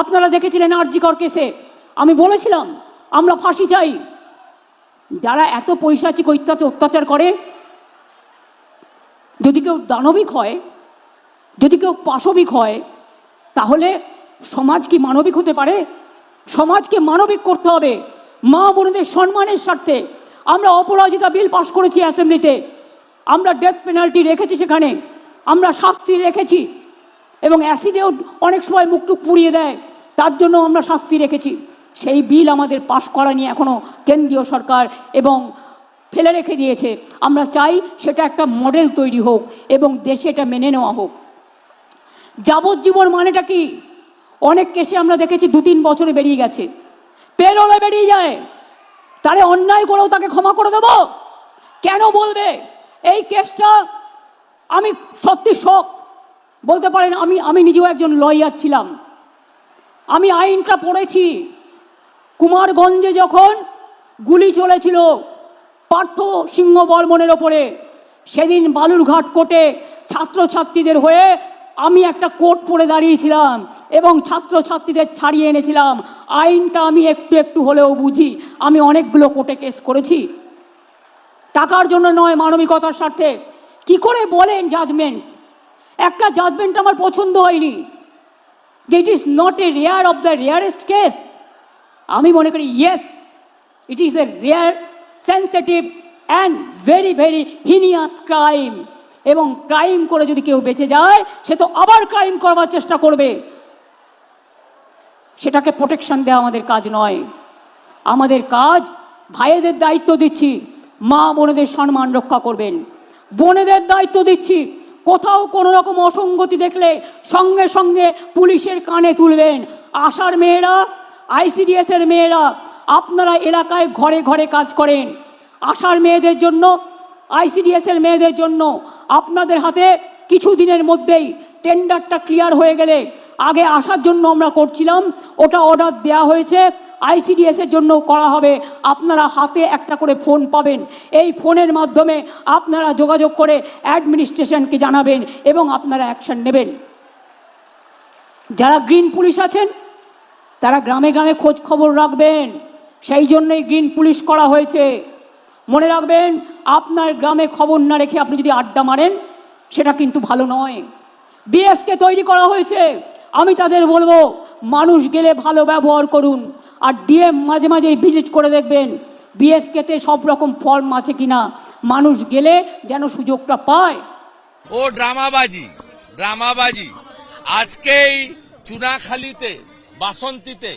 আপনারা দেখেছিলেন আরজিকর কেসে? আমি বলেছিলাম, আমরা ফাঁসি চাই। যারা এত পৈশাচিক অত্যাচার অত্যাচার করে, যদি কেউ দানবিক হয়, যদি কেউ পাশবিক হয়, তাহলে সমাজ কি মানবিক হতে পারে? সমাজকে মানবিক করতে হবে। মা বোনদের সম্মানের স্বার্থে আমরা অপরাজিতা বিল পাশ করেছি অ্যাসেম্বলিতে। আমরা ডেথ পেনাল্টি রেখেছি সেখানে। আমরা শাস্তি রেখেছি। এবং অ্যাসিডেও অনেক সময় মুখটুক পুড়িয়ে দেয়। তার জন্য আমরা শাস্তি রেখেছি। সেই বিল আমাদের পাশ করা নিয়ে এখনও কেন্দ্রীয় সরকার এবং ফেলে রেখে দিয়েছে। আমরা চাই সেটা একটা মডেল তৈরি হোক এবং দেশে এটা মেনে নেওয়া হোক। যাবজ্জীবন মানেটা কি? অনেক কেসে আমরা দেখেছি দু তিন বছরে বেরিয়ে গেছে। পেরোলে বেরিয়ে যায়। তারে অন্যায় করেও তাকে ক্ষমা করে দেব? কেন বলবে? এই কেসটা আমি সত্যি শখ বলতে পারেন, আমি আমি নিজেও একজন লয়ার ছিলাম। আমি আইনটা পড়েছি। কুমারগঞ্জে যখন গুলি চলেছিল পার্থ সিংহ বর্মনের ওপরে, সেদিন বালুরঘাট কোর্টে ছাত্রছাত্রীদের হয়ে আমি একটা কোর্ট পড়ে দাঁড়িয়েছিলাম এবং ছাত্রছাত্রীদের ছাড়িয়ে এনেছিলাম। আইনটা আমি একটু একটু হলেও বুঝি, আমি অনেকগুলো কোর্টে কেস করেছি। টাকার জন্য নয়, মানবিকতার স্বার্থে। কি করে বলেন জাজমেন্ট একটা জাজমেন্ট আমার পছন্দ হয়নি। It is not a rare of the rarest case আমি মনে করি yes it is a rare sensitive and very very heinous crime এবং ক্রাইম করে যদি কেউ বেঁচে যায়, সে তো আবার ক্রাইম করবার চেষ্টা করবে। সেটাকে প্রোটেকশন দেওয়া আমাদের কাজ নয়। আমাদের কাজ ভাইয়েদের দায়িত্ব দিচ্ছি। মা বোনেদের সম্মান রক্ষা করবেন। বোনেদের দায়িত্ব দিচ্ছি। কোথাও কোনো রকম অসঙ্গতি দেখলে সঙ্গে সঙ্গে পুলিশের কানে তুলবেন। আশার মেয়েরা, আইসিডিএসের মেয়েরা, আপনারা এলাকায় ঘরে ঘরে কাজ করেন। আশার মেয়েদের জন্য, আইসিডিএসের মেয়েদের জন্য আপনাদের হাতে কিছু দিনের মধ্যেই টেন্ডারটা ক্লিয়ার হয়ে গেলে আগে আসার জন্য আমরা করছিলাম, ওটা অর্ডার দেওয়া হয়েছে আইসিডিএস এর জন্য করা হবে। আপনারা হাতে একটা করে ফোন পাবেন। এই ফোনের মাধ্যমে আপনারা যোগাযোগ করে অ্যাডমিনিস্ট্রেশনকে জানাবেন এবং আপনারা অ্যাকশন নেবেন। যারা গ্রিন পুলিশ আছেন, তারা গ্রামে গ্রামে খোঁজ খবর রাখবেন। সেই জন্যই গ্রিন পুলিশ করা হয়েছে। মনে রাখবেন, আপনার গ্রামে খবর না রেখে আপনি যদি আড্ডা মারেন, সেটা কিন্তু ভালো নয়। বিএসকে তৈরি করা হয়েছে। আমি তাদের বলব, মানুষ গেলে ভালো ব্যবহার করুন। আর ডিএম মাঝে মাঝেই ভিজিট করে দেখবেন বিএসকেতে সব রকম ফর্ম আছে কিনা। মানুষ গেলে যেন সুযোগটা পায়। ও ড্রামাবাজি ড্রামাবাজি। আজকেই চুনাখালীতে, বাসন্তীতে,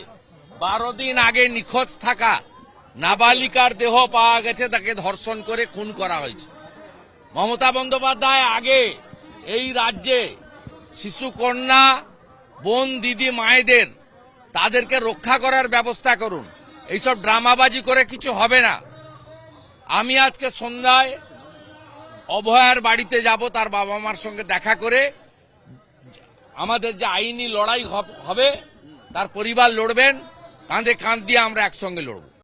বারো দিন আগে নিখোঁজ থাকা নাবালিকার দেহ পাওয়া গেছে, তাকে ধর্ষণ করে খুন করা হয়েছে। মমতা বন্দ্যোপাধ্যায় আগে এই রাজ্যে শিশু কন্যা বোন, দিদি, মায়েদের তাদেরকে রক্ষা করার ব্যবস্থা করুন। এইসব ড্রামাবাজি করে কিছু হবে না। আমি আজকে সন্ধ্যায় অভয়ার বাড়িতে যাব, তার বাবা মার সঙ্গে দেখা করে আমাদের যে আইনি লড়াই হবে, তার পরিবার লড়বেন, কাঁধে কাঁধ দিয়ে আমরা একসঙ্গে লড়ব।